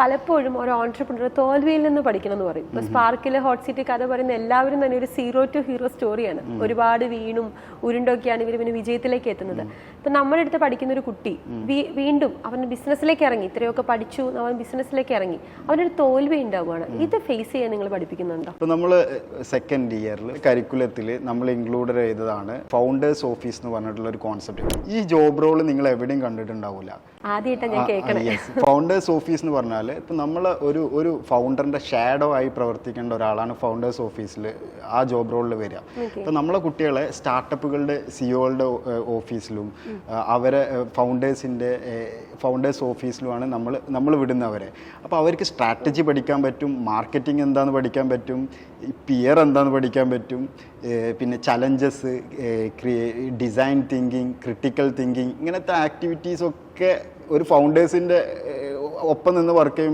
പലപ്പോഴും ഒരു ഓൺട്രപ്രണർ തോൽവിയിൽ നിന്ന് പഠിക്കണം എന്ന് പറയും. ഇപ്പൊ സ്പാർക്കിലെ ഹോട്ട് സീറ്റ് കഥ പറയുന്ന എല്ലാവരും തന്നെ ഒരു സീറോ ടു ഹീറോ സ്റ്റോറിയാണ് ഒരുപാട് വീണും ഉരുണ്ടൊക്കെയാണ് ഇവർ പിന്നെ വിജയത്തിലേക്ക് എത്തുന്നത്. ഇപ്പൊ നമ്മുടെ അടുത്ത് പഠിക്കുന്ന ഒരു കുട്ടി വീണ്ടും അവൻ ബിസിനസ്സിലേക്ക് ഇറങ്ങി. ഇത്രയൊക്കെ പഠിച്ചു അവൻ ബിസിനസ്സിലേക്ക് ഇറങ്ങി. അവനൊരു തോൽവി ഉണ്ടാവുകയാണ്. ഇത് ഫേസ് ചെയ്യാൻ നിങ്ങൾ പഠിപ്പിക്കുന്നുണ്ടോ? ഇപ്പൊ നമ്മൾ സെക്കൻഡ് ഇയറിൽ കരിക്കുലത്തിൽ നമ്മൾ ഇൻക്ലൂഡ് ചെയ്തതാണ് ഫൗണ്ടേഴ്സ് ഓഫീസ് എന്ന് പറഞ്ഞിട്ടുള്ള ഒരു കോൺസെപ്റ്റ് ഈ ജോബ് റോൾ നിങ്ങൾ എവിടെയും കണ്ടിട്ടുണ്ടാവില്ല ആദ്യമായിട്ടാണ് ഞാൻ കേൾക്കണേ ഫൗണ്ടേഴ്സ് ഓഫീസ് എന്ന് പറഞ്ഞാൽ ഇപ്പം നമ്മൾ ഒരു ഒരു ഫൗണ്ടറിന്റെ ഷാഡോ ആയി പ്രവർത്തിക്കേണ്ട ഒരാളാണ് ഫൗണ്ടേഴ്സ് ഓഫീസിൽ ആ ജോബ് റോളിൽ വരിക. ഇപ്പം നമ്മളെ കുട്ടികളെ സ്റ്റാർട്ടപ്പുകളുടെ സിഒകളുടെ ഓഫീസിലും അവരെ ഫൗണ്ടേഴ്സിന്റെ ഫൗണ്ടേഴ്സ് ഓഫീസിലുമാണ് നമ്മൾ നമ്മൾ വിടുന്നവരെ അപ്പോൾ അവർക്ക് സ്ട്രാറ്റജി പഠിക്കാൻ പറ്റും മാർക്കറ്റിംഗ് എന്താണെന്ന് പഠിക്കാൻ പറ്റും പിയർ എന്താണെന്ന് പഠിക്കാൻ പറ്റും പിന്നെ challenges design thinking critical thinking ഇങ്ങനത്തെ ആക്ടിവിറ്റീസ് ഒക്കെ ഒരു ഫൗണ്ടേഴ്സിന്റെ ഒപ്പം നിന്ന് വർക്ക് ചെയ്യുമ്പോൾ